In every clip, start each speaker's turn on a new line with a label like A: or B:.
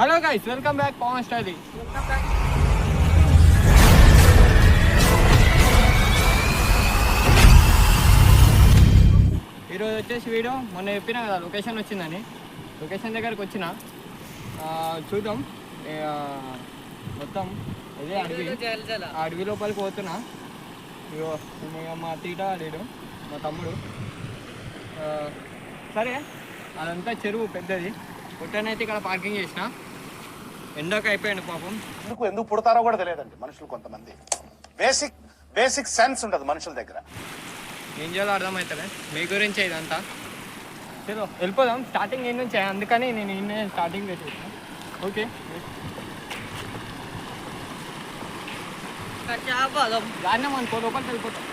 A: Hello guys welcome back Pavan style ఈరోజు వచ్చేసి video మొన్న చెప్పిన కదా లొకేషన్ వచ్చిందని. లొకేషన్ దగ్గరకు వచ్చిన. చూద్దాం. మొత్తం ఇదే అడవి. అడవి లోపలికి పోతున్నా. ఇగో మా తీట లేడు మా తమ్ముడు. సరే అదంతా చెరువు పెద్దది. పుట్టనైతే ఇక్కడ పార్కింగ్ చేసిన. ఎండకు అయిపోయాడు పాపం.
B: ఎందుకు ఎందుకు పుడతారో కూడా తెలియదండి మనుషులు కొంతమంది. బేసిక్ బేసిక్ సెన్స్ ఉండదు మనుషుల దగ్గర.
A: ఏం చేయాలో అర్థమవుతుంది మీ గురించే ఇదంతా. చలో వెళ్ళిపోదాం. స్టార్టింగ్ ఏం నుంచే అందుకని నేను ఇన్నే స్టార్టింగ్ చేసేసాను ఓకే దాన్నే మనకో లోపలికి వెళ్ళిపోతాం.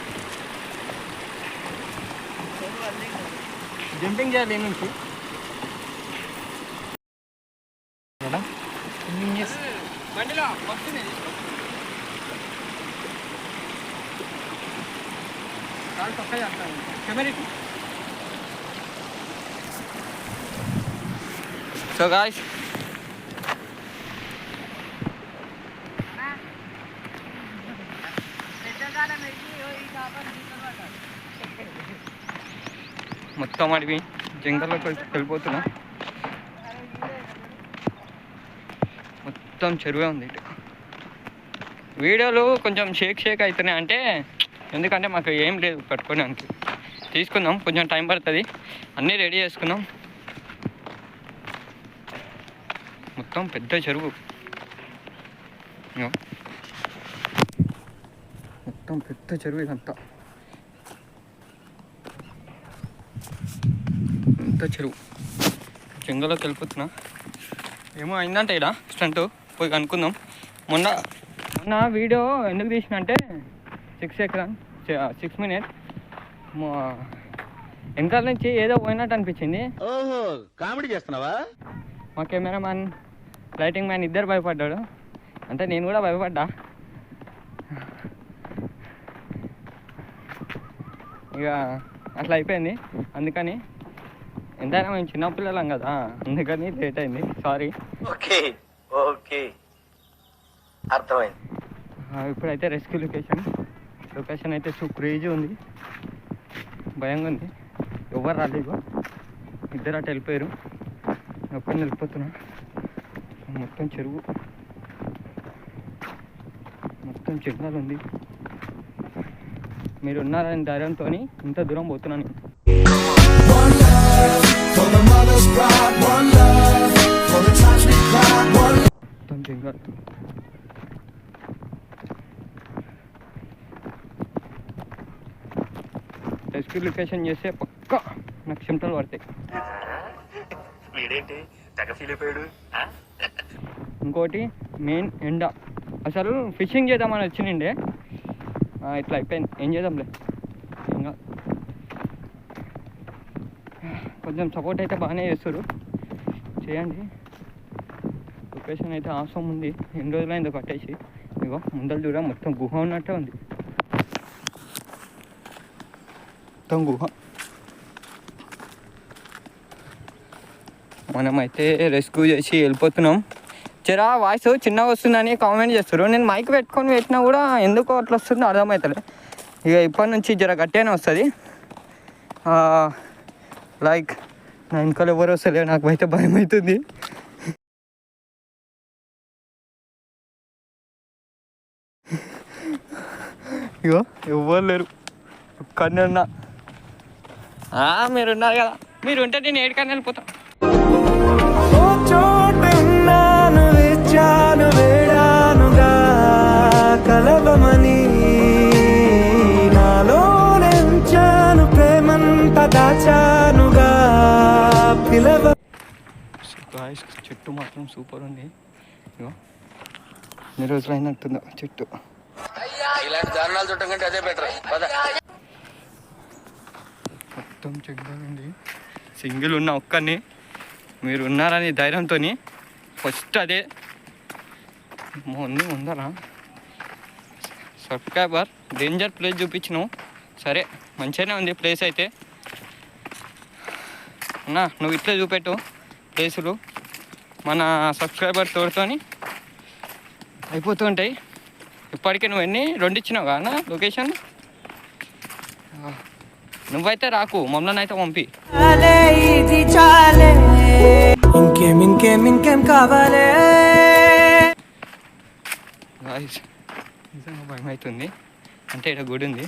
A: జంపింగ్ చేయాలి నుంచి కదా? జంపింగ్ చేసి బండిలో వస్తుంది కాలు పక్క చేస్తాను కెమెరా సో గాయస్ మొత్తం అడివి జంగల్లోకి వెళ్ళి- వెళ్ళిపోతున్నా మొత్తం చెరువే ఉంది ఇటు. వీడియోలు కొంచెం షేక్ షేక్ అవుతున్నాయి అంటే ఎందుకంటే మాకు ఏం లేదు పట్టుకోవడానికి. తీసుకుందాం కొంచెం టైం పడుతుంది. అన్నీ రెడీ చేసుకుందాం. మొత్తం పెద్ద చెరువు. మొత్తం పెద్ద చెరువు ఇదంతా. పెద్ద చెరువు. జంగల్లోకి వెళ్ళిపోతున్నా. ఏమో అయిందంటే ఇక్కడ స్టంటు? పోయి కనుక్కుందాం. మొన్న మొన్న వీడియో ఎందుకు తీసిన అంటే సిక్స్ సెకండ్ సిక్స్ మినిట్ వెనకాల నుంచి ఏదో పోయినట్టు అనిపించింది.
C: ఓహో కామెడీ చేస్తున్నావా?
A: మా కెమెరామ్యాన్ లైటింగ్ మ్యాన్ ఇద్దరు భయపడ్డాడు. అంటే నేను కూడా భయపడ్డా. ఇక అట్లా అయిపోయింది. అందుకని ఎంతైనా మేము చిన్నపిల్లలం కదా అందుకని లేట్ అయింది. Sorry
C: okay. ఓకే. అర్థమైంది.
A: ఇప్పుడైతే రెస్క్యూ లొకేషన్. లొకేషన్ అయితే సో క్రేజీ ఉంది. భయంగా ఉంది. ఎవరు రాలేదు. ఇద్దరు అటు వెళ్ళిపోయారు. ఒక్కడిని వెళ్ళిపోతున్నా. మొత్తం చెరువు. మొత్తం జంగాలు ఉంది. మీరు ఉన్నారని ధైర్యంతో ఇంత దూరం పోతున్నాను రెస్క్యూ లొకేషన్ చేస్తే పక్క నాకు చెమటలు పడతాయి
C: వీడేంటి తెగ ఫీల్ అయిపోయాడు
A: ఇంకోటి మెయిన్ ఎండ అసలు ఫిషింగ్ చేద్దామని వచ్చిండే ఆ, ఇట్లా అయిపోయింది ఏం చేద్దాంలే ఇంకా కొంచెం సపోర్ట్ అయితే బాగానే చేస్తారు చేయండి లొకేషన్ అయితే అవసరం ఉంది. ఎన్ని రోజులైందో కట్టేసి ఇగో ముందర చూడ మొత్తం గుహ ఉన్నట్టే ఉంది. మొత్తం గుహ. మనమైతే రెస్క్యూ చేసి వెళ్ళిపోతున్నాం. జరా వాయిస్ చిన్నగా వస్తుందని కామెంట్ చేస్తారు నేను మైక్ పెట్టుకొని పెట్టినా కూడా ఎందుకో అట్లా వస్తుందో అర్థమవుతలే ఇక ఇప్పటి నుంచి జర గట్టిగానే వస్తుంది. లైక్ నా వెనకాల ఎవరు వస్తలే నాకు అయితే భయం అవుతుంది ఇగో ఎవ్వరు లేరు. ఒక్కడినే ఉన్నా ఆ, మీరు ఉన్నారు కదా. మీరు ఉంటే నేను ఏడుకని వెళ్ళిపోతా
D: కలవమని ప్రేమంత దాచానుగా పిలవ
A: గాయస్ చెట్టు మాత్రం సూపర్ ఉంది. ఇగో ఎన్ని రోజులు అయినట్టుందో చెట్టు.
C: ఇలాంటి దారుణాలు చూడటం కంటే అదే బెటర్
A: మొత్తం చెట్టు ఉంది సింగిల్ ఉన్న ఒక్కరిని మీరు ఉన్నారని ధైర్యంతో ఫస్ట్ అదే. ముందు ముందరా. సబ్స్క్రైబర్ డేంజర్ ప్లేస్ చూపించినావు. సరే మంచిగానే ఉంది ప్లేస్ అయితే. అన్నా నువ్వు ఇట్లే చూపెట్టు ప్లేసులు మన సబ్స్క్రైబర్ తోడుతోని అయిపోతుంటాయి ఇప్పటికీ నువ్వు ఎన్ని? రెండు ఇచ్చినావు కదా లొకేషన్? నువ్వైతే రాకు మమ్మల్ని అయితే పంపి.
D: ఇంకేం ఇంకేం ఇంకేం కావాలే?
A: Guys, నిజంగా భయం అవుతుంది అంటే ఇక్కడ గుడి ఉంది.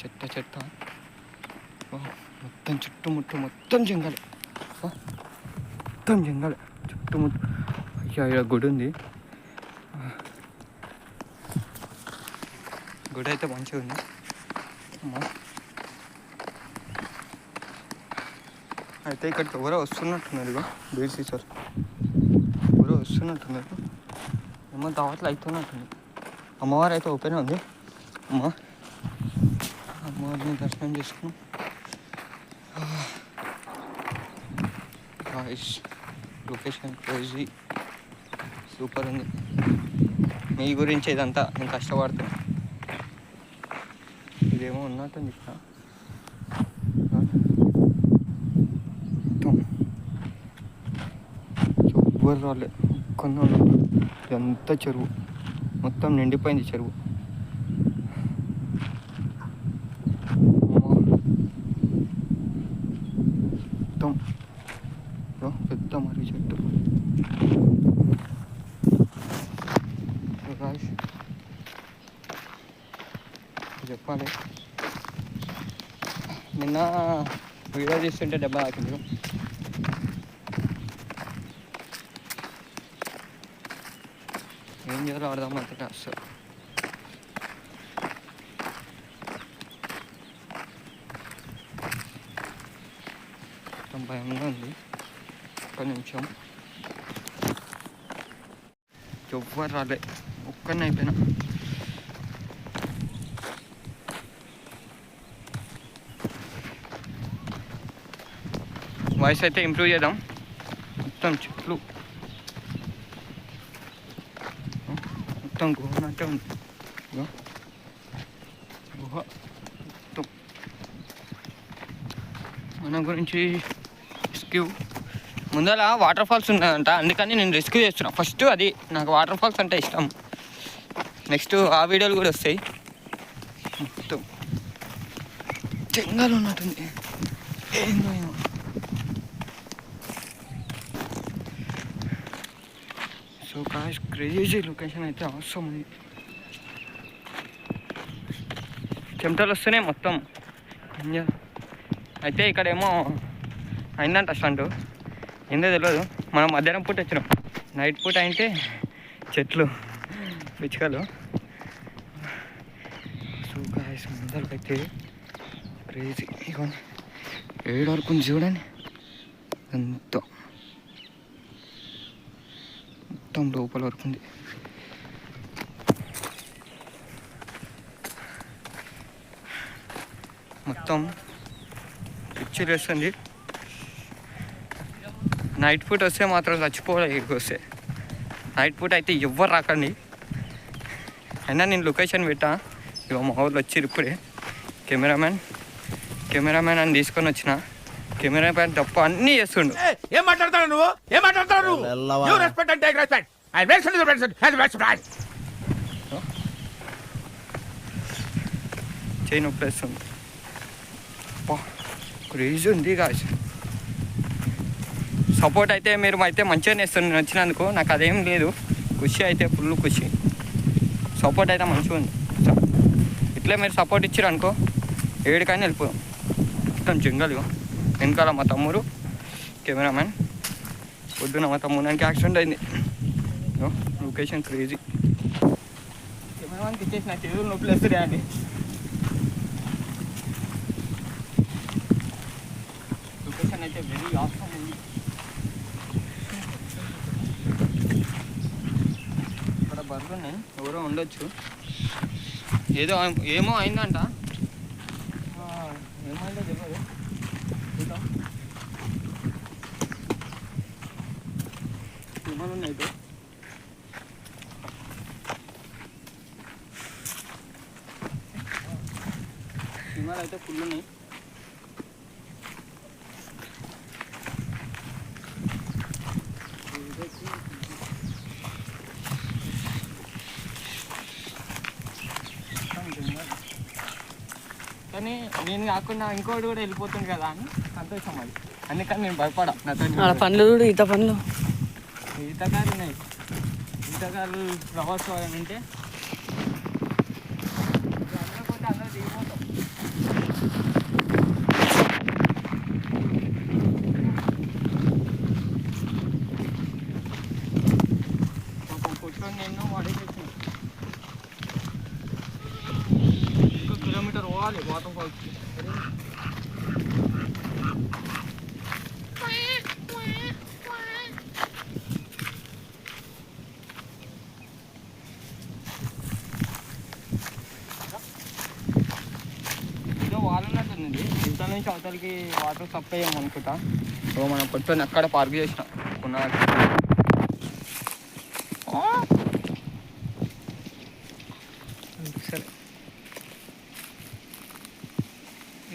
A: చెత్త చెత్త. మొత్తం చుట్టుముట్టు మొత్తం జంగలే. మొత్తం జంగలే. చుట్టుముట్టు. అయ్యా ఇక్కడ గుడి ఉంది. గుడి అయితే మంచిగా ఉంది. అమ్మా. అయితే ఇక్కడికి ఎవరో వస్తున్నట్టున్నారు ఇగో బీసీ సార్ ఎవరో వస్తున్నట్టున్నారు ఏమో దావట్లు అవుతున్నట్టుంది అమ్మవారు అయితే ఓపెన్ ఉంది. అమ్మ. అమ్మవారిని దర్శనం చేసుకున్నాం. లొకేషన్ క్రేజీ సూపర్ ఉంది మీ గురించి ఇదంతా నేను కష్టపడుతున్నా ఇదేమో ఉన్నట్టుంది ఇక్కడ మొత్తం ఎవ్వరు రాలే. కొన్ని ఇదంతా చెరువు. మొత్తం నిండిపోయింది చెరువు అమ్మా. మొత్తం ఇదో మరి చెట్టు సో చెప్పాలి నిన్న వీడియో తీస్తుంటే దెబ్బ తాకింది ఏం చేయాలో అర్థం అంత అసలు మొత్తం భయంగా ఉంది ఒక్క నిమిషం ఎవ్వరు రాలే ఒక్కడిని అయిపోయినా వాయిస్ అయితే ఇంప్రూవ్ చేద్దాం మొత్తం చెట్లు మొత్తం గుహ అంటే ఉంది గుహ మొత్తం మన గురించి రెస్క్యూ ముందర వాటర్ ఫాల్స్ ఉన్నాయంట. అందుకని నేను రిస్క్ చేస్తున్నా. ఫస్ట్ అది నాకు వాటర్ ఫాల్స్ అంటే ఇష్టం. నెక్స్ట్ ఆ వీడియోలు కూడా వస్తాయి. మొత్తం చెంగాలు ఉన్నట్టుంది. ఏందో ఏమో. సో కాష్ క్రేజీ లొకేషన్ అయితే అవసరం ఉంది. చెమటలు వస్తున్నాయి మొత్తం. అయితే ఇక్కడేమో అయిందంట స్టంట్. ఏందో తెలియదు మనం మధ్యాహ్నం పూట వచ్చినాం. నైట్ పూట అయితే చెట్లు పిచ్చుకలు. సో కాష్ ముందరకైతే క్రేజీ ఏడు వరకు ఉంది చూడండి. ఎంతో. మొత్తం లోపల వరకు ఉంది. మొత్తం పిచ్చి వేస్తుంది. నైట్ పూట వస్తే మాత్రం చచ్చిపోవాలి ఇక్కడికి వస్తే. నైట్ పూట అయితే ఎవ్వరు రాకండి. అయినా నేను లొకేషన్ పెట్టా. ఇక మా ఊళ్ళో వచ్చి ఇప్పుడే. కెమెరామ్యాన్ కెమెరామ్యాన్ అని తీసుకొని వచ్చిన. కెమెరామ్యాన్ తప్ప అన్నీ చేస్తుండు.
E: ఏం మాట్లాడతాడు నువ్వు? ఏం మాట్లాడతాడు నువ్వు? You respect and take respect I respect respect
A: చేయి నొప్పి వేస్తుంది. క్రేజీ ఉంది కాదు సపోర్ట్ అయితే మీరు అయితే మంచిగానే ఇస్తుంది నేను వచ్చినందుకు నాకు అదేం లేదు. ఖుషి అయితే ఫుల్ ఖుషి. సపోర్ట్ అయితే మంచిగా ఉంది. ఇట్లే మీరు సపోర్ట్ ఇచ్చారు అనుకో ఏడికైనా వెళ్ళిపోదాం. మొత్తం జంగల్ వెనకాల మా తమ్ముడు కెమెరామ్యాన్. పొద్దున మా తమ్ముడానికి యాక్సిడెంట్ అయింది. Location crazy. కెమెరామ్యాన్కి ఇచ్చేసి నాకు ఎదురు నొప్పులు వస్తుంది అండి. లొకేషన్ అయితే వెరీ ఆఫ్ ఉంది. బర్రెనే ఎవరో ఉండొచ్చు. ఏదో ఏమో అయిందంట. ఏమైందో చెప్పదు ఏమైనా ఉన్నాయి సినిమాలు అయితే ఫుల్ ఉన్నాయి. నేను కాకుండా ఇంకోటి కూడా వెళ్ళిపోతుంది కదా అని సంతోషం అది. అందుకని నేను భయపడా.
F: పండ్లు చూడు ఈత పండ్లు.
A: ఈతకాలు ఉన్నాయి. ఈతకాలు ప్రవాసం అంటే వాటర్ ఫాల్స్కి ఏదో వాలన్నట్టుంది ఇంత నుంచి అవతలకి వాటర్ సప్లై అనుకుంటా సో మనం కొంచెం అక్కడ పార్క్ చేసిన. కొన్నాడు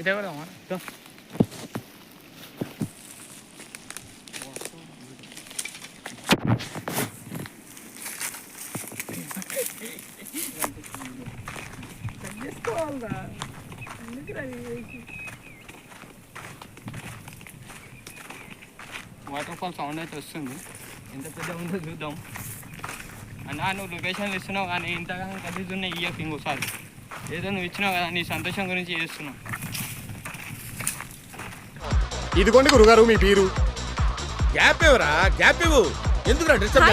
A: ఇదే కూడా వాటర్ ఫాల్ సౌండ్ అయితే వస్తుంది. ఎంత పెద్ద ఉందో చూద్దాం. అన్నా నువ్వు లొకేషన్లు ఇస్తున్నావు కానీ ఇంతగానో కలిసి ఉన్నాయి ఇయ్యకు ఇంకోసారి. ఏదో నువ్వు ఇచ్చినావు కదా నీ సంతోషం గురించి చేస్తున్నావు
E: ఇదిగోండి గురుగారు మీ పీరు? గ్యాప్ ఇవ్వరా? గ్యాప్ ఇవ్వు. ఎందుకు డిస్టర్బ్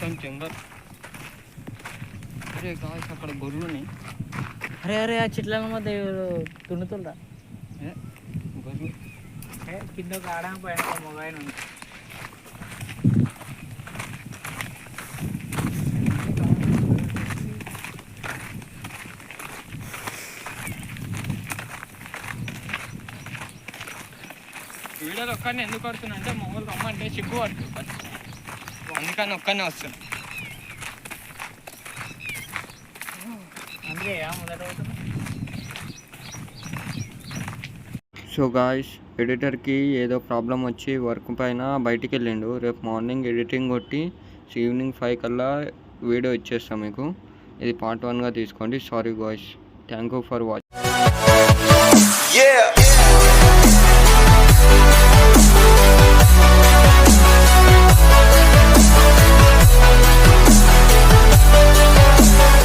A: కొంచెం అరే కావచ్చు అక్కడ గొర్రెలుని
F: అరే అరే ఆ చెట్ల మధ్య తున్నుతుందా
A: గొర్రెలు
F: కింద ఒక ఆడ పైన ఒక మొగాయన ఉంది.
A: వీడియోలో ఒక్కడిని ఎందుకు పడుతున్నా అంటే మామూలుగా అమ్మ అంటే సిగ్గు పడుతుంది. అందుకని ఒక్కనే వస్తుంది
F: అందుకే మొదట పోతున్నా
A: సో గాయస్ ఎడిటర్కి ఏదో ప్రాబ్లం వచ్చి వర్క్ పైన బయటికి వెళ్ళిండు రేపు మార్నింగ్ ఎడిటింగ్ కొట్టి ఈవినింగ్ ఫైవ్ కల్లా వీడియో ఇచ్చేస్తాం మీకు. ఇది పార్ట్ వన్గా తీసుకోండి. Sorry guys thank you for watch